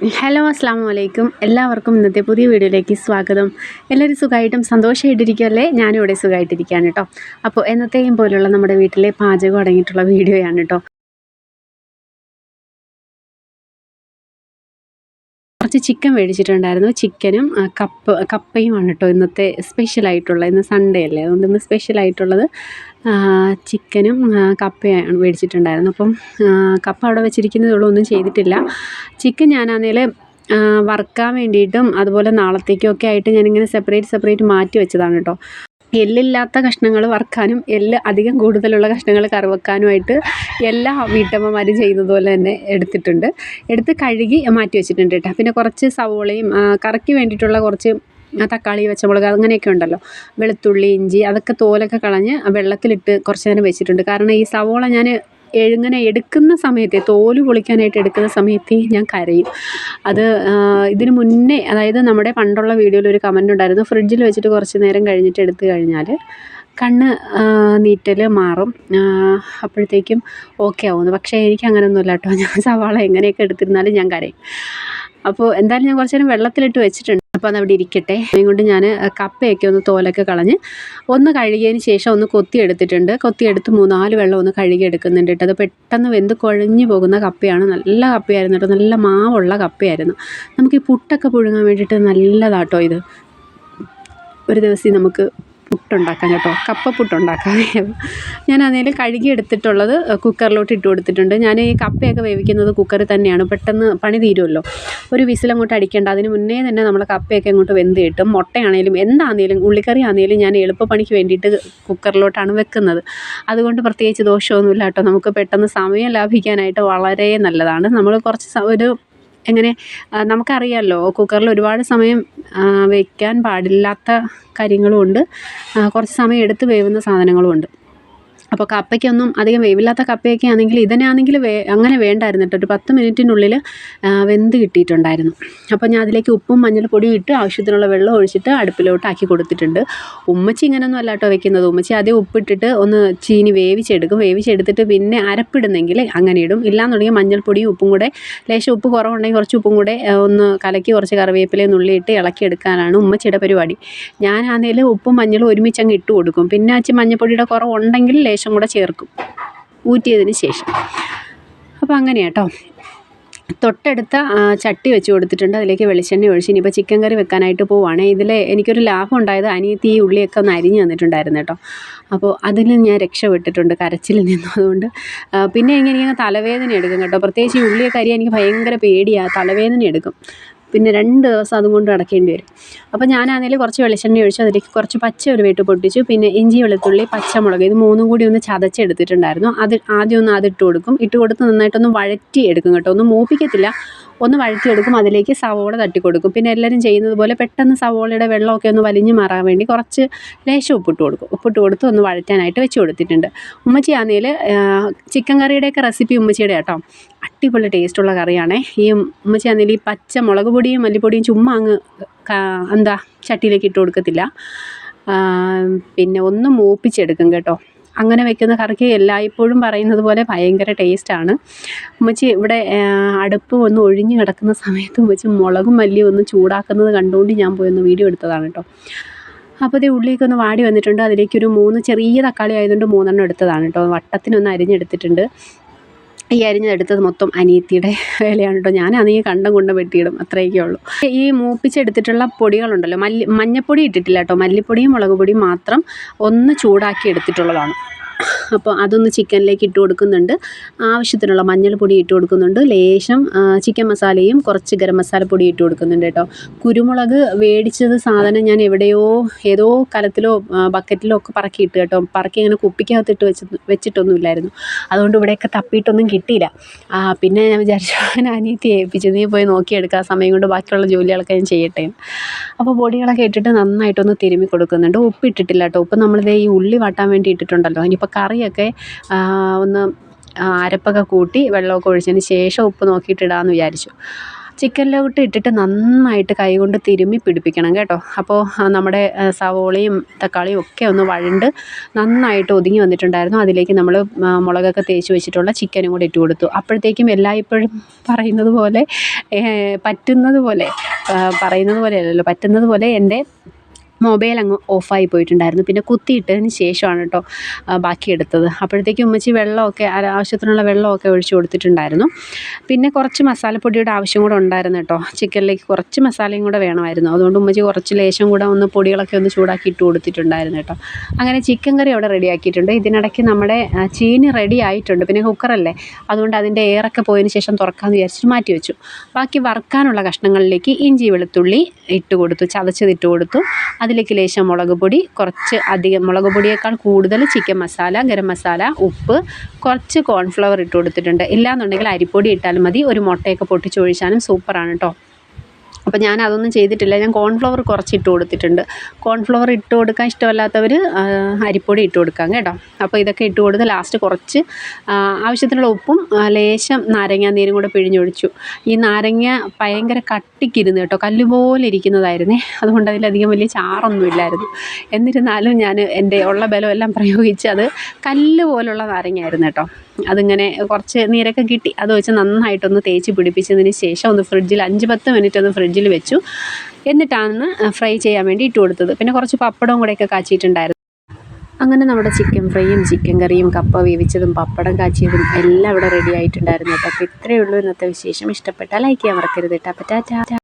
Hello അസ്സാം വലൈക്കും എല്ലാവർക്കും ഇന്നത്തെ പുതിയ വീഡിയോയിലേക്ക് സ്വാഗതം. എല്ലാവരും സുഖമായിട്ടും സന്തോഷമായിട്ടിരിക്കുമല്ലേ ഞാനിവിടെ സുഖമായിട്ടിരിക്കുകയാണ് കേട്ടോ. അപ്പോൾ എന്നത്തെയും പോലുള്ള നമ്മുടെ വീട്ടിലെ പാചകം അടങ്ങിയിട്ടുള്ള വീഡിയോയാണ് കേട്ടോ. കുറച്ച് ചിക്കൻ മേടിച്ചിട്ടുണ്ടായിരുന്നു. ചിക്കനും കപ്പ കപ്പ് കപ്പയുമാണ് കേട്ടോ ഇന്നത്തെ സ്പെഷ്യലായിട്ടുള്ള ഇന്ന് സൺഡേ അല്ലേ? അതുകൊണ്ട് ഇന്ന് സ്പെഷ്യലായിട്ടുള്ളത് ചിക്കനും കപ്പയാണ് മേടിച്ചിട്ടുണ്ടായിരുന്നു. അപ്പം കപ്പ അവിടെ വെച്ചിരിക്കുന്നതേ ഉള്ളൂ ഒന്നും ചെയ്തിട്ടില്ല. ചിക്കൻ ഞാനാണെങ്കിൽ വറുക്കാൻ വേണ്ടിയിട്ടും അതുപോലെ നാളത്തേക്കൊക്കെ ആയിട്ട് ഞാനിങ്ങനെ സെപ്പറേറ്റ് സെപ്പറേറ്റ് മാറ്റി വെച്ചതാണ് കേട്ടോ എല്ലില്ലാത്ത കഷ്ണങ്ങൾ വറുക്കാനും എല്ല് അധികം കൂടുതലുള്ള കഷ്ണങ്ങൾ കറി വെക്കാനുമായിട്ട് എല്ലാ വീട്ടമ്മമാരും ചെയ്യുന്നത് തന്നെ എടുത്തിട്ടുണ്ട്. എടുത്ത് കഴുകി മാറ്റി വെച്ചിട്ടുണ്ട് കേട്ടോ. പിന്നെ കുറച്ച് സവോളയും കറക്കി വേണ്ടിയിട്ടുള്ള കുറച്ച് തക്കാളി പച്ചമുളക് അങ്ങനെയൊക്കെ ഉണ്ടല്ലോ. വെളുത്തുള്ളി ഇഞ്ചി അതൊക്കെ തോലൊക്കെ കളഞ്ഞ് വെള്ളത്തിലിട്ട് കുറച്ച് നേരം വെച്ചിട്ടുണ്ട്. കാരണം ഈ സവോള ഞാൻ ഇങ്ങനെ എടുക്കുന്ന സമയത്തെ തോൽ പൊളിക്കാനായിട്ട് എടുക്കുന്ന സമയത്ത് ഞാൻ കരയും. അത് ഇതിന് മുന്നേ അതായത് നമ്മുടെ പണ്ടുള്ള വീഡിയോയിൽ ഒരു കമന്റ് ഉണ്ടായിരുന്നു ഫ്രിഡ്ജിൽ വെച്ചിട്ട് കുറച്ച് നേരം കഴിഞ്ഞിട്ട് എടുത്തു കഴിഞ്ഞാൽ കണ്ണ് നീറ്റൽ മാറും. അപ്പോഴത്തേക്കും ഓക്കെ ആവുന്നു. പക്ഷേ എനിക്ക് അങ്ങനെയൊന്നുമില്ല കേട്ടോ ഞാൻ സവാള എങ്ങനെയൊക്കെ എടുത്തിരുന്നാലും ഞാൻ കരയും. അപ്പോൾ എന്തായാലും ഞാൻ കുറച്ച് നേരം വെള്ളത്തിലിട്ട് വെച്ചിട്ടുണ്ട്. അപ്പോൾ അതവിടെ ഇരിക്കട്ടെ. അതുകൊണ്ട് ഞാൻ കപ്പയൊക്കെ ഒന്ന് തോലൊക്കെ കളഞ്ഞ് ഒന്ന് കഴുകിയതിന് ശേഷം ഒന്ന് കൊത്തിയെടുത്തിട്ടുണ്ട്. കൊത്തിയെടുത്ത് മൂന്നാൽ വെള്ളം ഒന്ന് കഴുകി എടുക്കുന്നുണ്ട് കേട്ടോ. അത് പെട്ടെന്ന് വെന്ത് കുഴഞ്ഞു പോകുന്ന കപ്പയാണ്. നല്ല കപ്പയായിരുന്നു കേട്ടോ. നല്ല മാവുള്ള കപ്പയായിരുന്നു. നമുക്ക് ഈ പുട്ടൊക്കെ പുഴുങ്ങാൻ വേണ്ടിയിട്ട് നല്ലതാട്ടോ ഇത്. ഒരു ദിവസം നമുക്ക് പുട്ടുണ്ടാക്കാം കേട്ടോ. കപ്പ പുട്ടുണ്ടാക്കാം ഞാൻ അതിൽ കഴുകി എടുത്തിട്ടുള്ളത് കുക്കറിലോട്ട് ഇട്ട് കൊടുത്തിട്ടുണ്ട്. ഞാൻ ഈ കപ്പയൊക്കെ വേവിക്കുന്നത് കുക്കറിൽ തന്നെയാണ്. പെട്ടെന്ന് പണി തീരുമല്ലോ. ഒരു വിസിൽ അങ്ങോട്ട് അടിക്കേണ്ട അതിന് മുന്നേ തന്നെ നമ്മൾ കപ്പയൊക്കെ അങ്ങോട്ട് വെന്ത് കിട്ടും. മുട്ടയാണേലും എന്താണേലും ഉള്ളിക്കറി ആണേലും ഞാൻ എളുപ്പപ്പണിക്ക് വേണ്ടിയിട്ട് കുക്കറിലോട്ടാണ് വെക്കുന്നത്. അതുകൊണ്ട് പ്രത്യേകിച്ച് ദോഷമൊന്നുമില്ല കേട്ടോ. നമുക്ക് പെട്ടെന്ന് സമയം ലാഭിക്കാനായിട്ട് വളരെ നല്ലതാണ്. നമ്മൾ കുറച്ച് ഒരു എങ്ങനെ നമുക്കറിയാമല്ലോ കുക്കറിൽ ഒരുപാട് സമയം വെക്കാൻ പാടില്ലാത്ത കാര്യങ്ങളുമുണ്ട്. കുറച്ച് സമയം എടുത്ത് വേവുന്ന സാധനങ്ങളും ഉണ്ട് അപ്പോൾ കപ്പയ്ക്കൊന്നും അധികം വേവില്ലാത്ത കപ്പയൊക്കെ ആണെങ്കിൽ ഇതിനാണെങ്കിൽ വേ അങ്ങനെ വേണ്ടായിരുന്നു കേട്ടോ. ഒരു പത്ത് മിനിറ്റിനുള്ളിൽ വെന്ത് കിട്ടിയിട്ടുണ്ടായിരുന്നു. അപ്പോൾ ഞാൻ അതിലേക്ക് ഉപ്പും മഞ്ഞൾപ്പൊടിയും ഇട്ട് ആവശ്യത്തിനുള്ള വെള്ളം ഒഴിച്ചിട്ട് അടുപ്പിലോട്ട് ആക്കി കൊടുത്തിട്ടുണ്ട്. ഉമ്മച്ചി ഇങ്ങനെയൊന്നും അല്ല കേട്ടോ വെക്കുന്നത്. ഉമ്മച്ചി ആദ്യം ഉപ്പിട്ടിട്ട് ഒന്ന് ചീനി വേവിച്ചെടുക്കും. വേവിച്ചെടുത്തിട്ട് പിന്നെ അരപ്പിടുന്നെങ്കിൽ അങ്ങനെ ഇടും. ഇല്ലാന്നുണ്ടെങ്കിൽ മഞ്ഞൾപ്പൊടിയും ഉപ്പും കൂടെ ലേശം ഉപ്പ് കുറവുണ്ടെങ്കിൽ കുറച്ച് ഉപ്പും കൂടെ ഒന്ന് കലക്കി കുറച്ച് കറിവേപ്പിലയും നുള്ളിയിട്ട് ഇളക്കിയെടുക്കാനാണ് ഉമ്മച്ചിയുടെ പരിപാടി. ഞാനാണെങ്കിൽ ഉപ്പും മഞ്ഞളും ഒരുമിച്ച് അങ്ങ് ഇട്ട് കൊടുക്കും. പിന്നെ അച്ഛൻ മഞ്ഞൾപ്പൊടിയുടെ കുറവുണ്ടെങ്കിൽ ലേശം കൂടെ ചേർക്കും. ഊറ്റിയതിന് ശേഷം. അപ്പോൾ അങ്ങനെയാണ് കേട്ടോ തൊട്ടടുത്ത ചട്ടി വെച്ച് കൊടുത്തിട്ടുണ്ട്. അതിലേക്ക് വെളിച്ചെണ്ണ ഒഴിച്ച് ഇനിയിപ്പോൾ ചിക്കൻ കറി വെക്കാനായിട്ട് പോവുകയാണ് ഇതിൽ എനിക്കൊരു ലാഭം ഉണ്ടായത് അനിയത്തി ഈ ഉള്ളിയൊക്കെ ഒന്ന് അരിഞ്ഞ് തന്നിട്ടുണ്ടായിരുന്നു കേട്ടോ. അപ്പോൾ അതിൽ ഞാൻ രക്ഷപ്പെട്ടിട്ടുണ്ട് കരച്ചിൽ നിന്നതുകൊണ്ട് പിന്നെ ഇങ്ങനെ ഇങ്ങനെ തലവേദന എടുക്കും കേട്ടോ. പ്രത്യേകിച്ച് ഈ ഉള്ളിയൊക്കെ അരി എനിക്ക് ഭയങ്കര പേടിയാണ് തലവേദന എടുക്കും. പിന്നെ രണ്ട് ദിവസം അതും കൊണ്ട് അടക്കേണ്ടി വരും. അപ്പോൾ ഞാനാണെങ്കിൽ കുറച്ച് വെളിച്ചെണ്ണ ഒഴിച്ച് അതിലേക്ക് കുറച്ച് പച്ച ഒരു വീട്ട് പൊട്ടിച്ചു. പിന്നെ ഇഞ്ചി വെളുത്തുള്ളി പച്ചമുളക് ഇത് മൂന്നും കൂടി ഒന്ന് ചതച്ചെടുത്തിട്ടുണ്ടായിരുന്നു. അത് ആദ്യം ഒന്ന് അതിട്ട് കൊടുക്കും. ഇട്ട് കൊടുത്ത് നന്നായിട്ടൊന്ന് വഴറ്റി എടുക്കും കേട്ടോ. ഒന്നും മൂപ്പിക്കത്തില്ല. ഒന്ന് വഴറ്റിയെടുക്കും അതിലേക്ക് സവോള തട്ടി കൊടുക്കും പിന്നെ എല്ലാവരും ചെയ്യുന്നത് പോലെ പെട്ടെന്ന് സവോളയുടെ വെള്ളമൊക്കെ ഒന്ന് വലിഞ്ഞു മാറാൻ വേണ്ടി കുറച്ച് ലേശം ഉപ്പിട്ട് കൊടുക്കും. ഉപ്പിട്ട് കൊടുത്ത് ഒന്ന് വഴറ്റാനായിട്ട് വെച്ച് കൊടുത്തിട്ടുണ്ട്. ഉമ്മച്ചി ആണെങ്കിൽ ചിക്കൻ കറിയുടെയൊക്കെ റെസിപ്പി ഉമ്മച്ചിയുടെ കേട്ടോ. അടിപൊളി ടേസ്റ്റുള്ള കറിയാണേ. ഈ ഉമ്മച്ചി ആണെങ്കിൽ ഈ പച്ച മുളക് പൊടിയും മല്ലിപ്പൊടിയും ചുമ്മാ അങ്ങ് എന്താ ചട്ടിയിലേക്ക് ഇട്ട് കൊടുക്കത്തില്ല. പിന്നെ ഒന്ന് മൂപ്പിച്ചെടുക്കും കേട്ടോ. അങ്ങനെ വെക്കുന്ന കറിക്ക് എല്ലായ്പ്പോഴും പറയുന്നത് പോലെ ഭയങ്കര ടേസ്റ്റാണ് ഉമ്മച്ചി ഇവിടെ അടുപ്പ് ഒന്ന് ഒഴിഞ്ഞ് കിടക്കുന്ന സമയത്ത് ഉമ്മച്ചി മുളകും മല്ലിയും ഒന്ന് ചൂടാക്കുന്നത് കണ്ടുകൊണ്ട് ഞാൻ പോയി ഒന്ന് വീഡിയോ എടുത്തതാണ് കേട്ടോ അപ്പോൾ ഇത് ഉള്ളിയൊക്കെ ഒന്ന് വാടി വന്നിട്ടുണ്ട്. അതിലേക്കൊരു മൂന്ന് ചെറിയ തക്കാളി ആയതുകൊണ്ട് മൂന്നെണ്ണം എടുത്തതാണ് കേട്ടോ വട്ടത്തിനൊന്ന് അരിഞ്ഞെടുത്തിട്ടുണ്ട്. ഈ അരിഞ്ഞെടുത്തത് മൊത്തം അനിയത്തിയുടെ വേലയാണ് കേട്ടോ. ഞാനാണെങ്കിൽ കണ്ടം കൊണ്ട് വെട്ടിയിടും. അത്രയൊക്കെ ഉള്ളൂ. ഈ മൂപ്പിച്ചെടുത്തിട്ടുള്ള പൊടികളുണ്ടല്ലോ. മല്ലി മഞ്ഞപ്പൊടി ഇട്ടിട്ടില്ല കേട്ടോ. മല്ലിപ്പൊടിയും മുളക് പൊടിയും മാത്രം ഒന്ന് ചൂടാക്കി എടുത്തിട്ടുള്ളതാണ്. അപ്പോൾ അതൊന്ന് ചിക്കനിലേക്ക് ഇട്ട് കൊടുക്കുന്നുണ്ട്. ആവശ്യത്തിനുള്ള മഞ്ഞൾപ്പൊടി ഇട്ട് കൊടുക്കുന്നുണ്ട്. ലേശം ചിക്കൻ മസാലയും കുറച്ച് ഗരം മസാലപ്പൊടി ഇട്ട് കൊടുക്കുന്നുണ്ട് കേട്ടോ. കുരുമുളക് വേടിച്ചത് സാധനം ഞാൻ എവിടെയോ ഏതോ കലത്തിലോ ബക്കറ്റിലോ ഒക്കെ പറക്കിയിട്ട് കേട്ടോ. പറക്കി ഇങ്ങനെ കുപ്പിക്കകത്തിട്ട് വെച്ച് വെച്ചിട്ടൊന്നുമില്ലായിരുന്നു. അതുകൊണ്ട് ഇവിടെയൊക്കെ തപ്പിയിട്ടൊന്നും കിട്ടിയില്ല. പിന്നെ ഞാൻ വിചാരിച്ചു ഞാൻ അനിയത്തി ഏൽപ്പിച്ചു നീ പോയി നോക്കിയെടുക്കുക സമയം കൊണ്ട് ബാക്കിയുള്ള ജോലികളൊക്കെ ഞാൻ ചെയ്യട്ടെ. അപ്പോൾ പൊടികളൊക്കെ ഇട്ടിട്ട് നന്നായിട്ടൊന്ന് തിരുമ്മി കൊടുക്കുന്നുണ്ട്. ഉപ്പ് ഇട്ടിട്ടില്ല കേട്ടോ. ഉപ്പ് നമ്മളിത് ഈ ഉള്ളി വാട്ടാൻ വേണ്ടി ഇട്ടിട്ടുണ്ടല്ലോ. ഇനിയിപ്പോൾ കറിയൊക്കെ ഒന്ന് അരപ്പൊക്കെ കൂട്ടി വെള്ളമൊക്കെ ഒഴിച്ചതിന് ശേഷം ഉപ്പ് നോക്കിയിട്ട് ഇടാമെന്ന് വിചാരിച്ചു ചിക്കനിലോട്ട് ഇട്ടിട്ട് നന്നായിട്ട് കൈകൊണ്ട് തിരുമ്മി പിടിപ്പിക്കണം കേട്ടോ. അപ്പോൾ നമ്മുടെ സവോളയും തക്കാളിയും ഒക്കെ ഒന്ന് വഴണ്ട് നന്നായിട്ട് ഒതുങ്ങി വന്നിട്ടുണ്ടായിരുന്നു. അതിലേക്ക് നമ്മൾ മുളകൊക്കെ തേച്ച് വെച്ചിട്ടുള്ള ചിക്കനും കൂടി ഇട്ട് കൊടുത്തു. അപ്പോഴത്തേക്കും എല്ലായ്പ്പോഴും പറയുന്നത് പോലെ പറ്റുന്നത് പോലെ പറയുന്നത് പോലെ അല്ലല്ലോ പറ്റുന്നത് പോലെ എന്റെ മൊബൈൽ അങ്ങ് ഓഫായി പോയിട്ടുണ്ടായിരുന്നു. പിന്നെ കുത്തിയിട്ടതിന് ശേഷമാണ് കേട്ടോ ബാക്കി എടുത്തത്. അപ്പോഴത്തേക്കും ഉമ്മച്ചി വെള്ളമൊക്കെ ആവശ്യത്തിനുള്ള വെള്ളമൊക്കെ ഒഴിച്ചു കൊടുത്തിട്ടുണ്ടായിരുന്നു. പിന്നെ കുറച്ച് മസാലപ്പൊടിയുടെ ആവശ്യം കൂടെ ഉണ്ടായിരുന്നു കേട്ടോ. ചിക്കനിലേക്ക് കുറച്ച് മസാലയും കൂടെ വേണമായിരുന്നു. അതുകൊണ്ട് ഉമ്മച്ചി കുറച്ച് ലേശം കൂടെ ഒന്ന് പൊടികളൊക്കെ ഒന്ന് ചൂടാക്കി ഇട്ട് കൊടുത്തിട്ടുണ്ടായിരുന്നു കേട്ടോ. അങ്ങനെ ചിക്കൻ കറി അവിടെ റെഡിയാക്കിയിട്ടുണ്ട്. ഇതിനിടയ്ക്ക് നമ്മുടെ ചീനി റെഡി ആയിട്ടുണ്ട്. പിന്നെ കുക്കറല്ലേ അതുകൊണ്ട് അതിന്റെ എയറൊക്കെ പോയതിന് ശേഷം തുറക്കാമെന്ന് വിചാരിച്ചിട്ട് മാറ്റി വെച്ചു. ബാക്കി വറുക്കാനുള്ള കഷ്ണങ്ങളിലേക്ക് ഇഞ്ചി വെളുത്തുള്ളി ഇട്ട് കൊടുത്തു ചതച്ചത് ഇട്ട് കൊടുത്തു. അതിലേക്ക് ലേശം മുളക് പൊടി കുറച്ച് അധികം മുളക് പൊടിയേക്കാൾ കൂടുതൽ ചിക്കൻ മസാല ഗരം മസാല ഉപ്പ് കുറച്ച് കോൺഫ്ലവർ ഇട്ട് കൊടുത്തിട്ടുണ്ട്. ഇല്ലാന്നുണ്ടെങ്കിൽ അരിപ്പൊടി ഇട്ടാലും മതി. ഒരു മുട്ടയൊക്കെ പൊട്ടിച്ചൊഴിച്ചാലും സൂപ്പറാണ് കേട്ടോ അപ്പോൾ ഞാൻ അതൊന്നും ചെയ്തിട്ടില്ല. ഞാൻ കോൺഫ്ലവർ കുറച്ച് ഇട്ട് കൊടുത്തിട്ടുണ്ട്. കോൺഫ്ലവർ ഇട്ട് കൊടുക്കാൻ ഇഷ്ടമല്ലാത്തവർ അരിപ്പൊടി ഇട്ട് കൊടുക്കാം കേട്ടോ. അപ്പോൾ ഇതൊക്കെ ഇട്ട് കൊടുത്ത് ലാസ്റ്റ് കുറച്ച് ആവശ്യത്തിനുള്ള ഉപ്പും ലേശം നാരങ്ങാ നീരും കൂടെ പിഴിഞ്ഞൊഴിച്ചു. ഈ നാരങ്ങ ഭയങ്കര കട്ടിക്കിരുന്ന് കേട്ടോ കല്ലുപോലെ ഇരിക്കുന്നതായിരുന്നേ. അതുകൊണ്ട് അതിലധികം വലിയ ചാറൊന്നും ഇല്ലായിരുന്നു. എന്നിരുന്നാലും ഞാൻ എന്റെ ഉള്ള ബലമെല്ലാം പ്രയോഗിച്ച് അത് കല്ല് പോലുള്ള നാരങ്ങയായിരുന്നു കേട്ടോ. അതിങ്ങനെ കുറച്ച് നീരൊക്കെ കിട്ടി. അത് വെച്ച് നന്നായിട്ടൊന്ന് തേച്ച് പിടിപ്പിച്ചതിന് ശേഷം ഒന്ന് ഫ്രിഡ്ജിൽ അഞ്ച് പത്ത് മിനിറ്റ് ഒന്ന് ഫ്രിഡ്ജിൽ വെച്ചു. എന്നിട്ടാണ് ഫ്രൈ ചെയ്യാൻ വേണ്ടി ഇട്ട് കൊടുത്തത്. പിന്നെ കുറച്ച് പപ്പടവും കൂടെയൊക്കെ കാച്ചിയിട്ടുണ്ടായിരുന്നു. അങ്ങനെ നമ്മുടെ ചിക്കൻ ഫ്രൈയും ചിക്കൻ കറിയും കപ്പ വേവിച്ചതും പപ്പടം കാച്ചിയതും എല്ലാം ഇവിടെ റെഡി ആയിട്ടുണ്ടായിരുന്നു. കേട്ടോ അപ്പോൾ ഇത്രയേ ഉള്ളൂ ഇന്നത്തെ വിശേഷം. ഇഷ്ടപ്പെട്ടാൽ ലൈക്ക് ചെയ്യാൻ മറക്കരുത് കേട്ടോ. അപ്പോൾ ടാറ്റാ.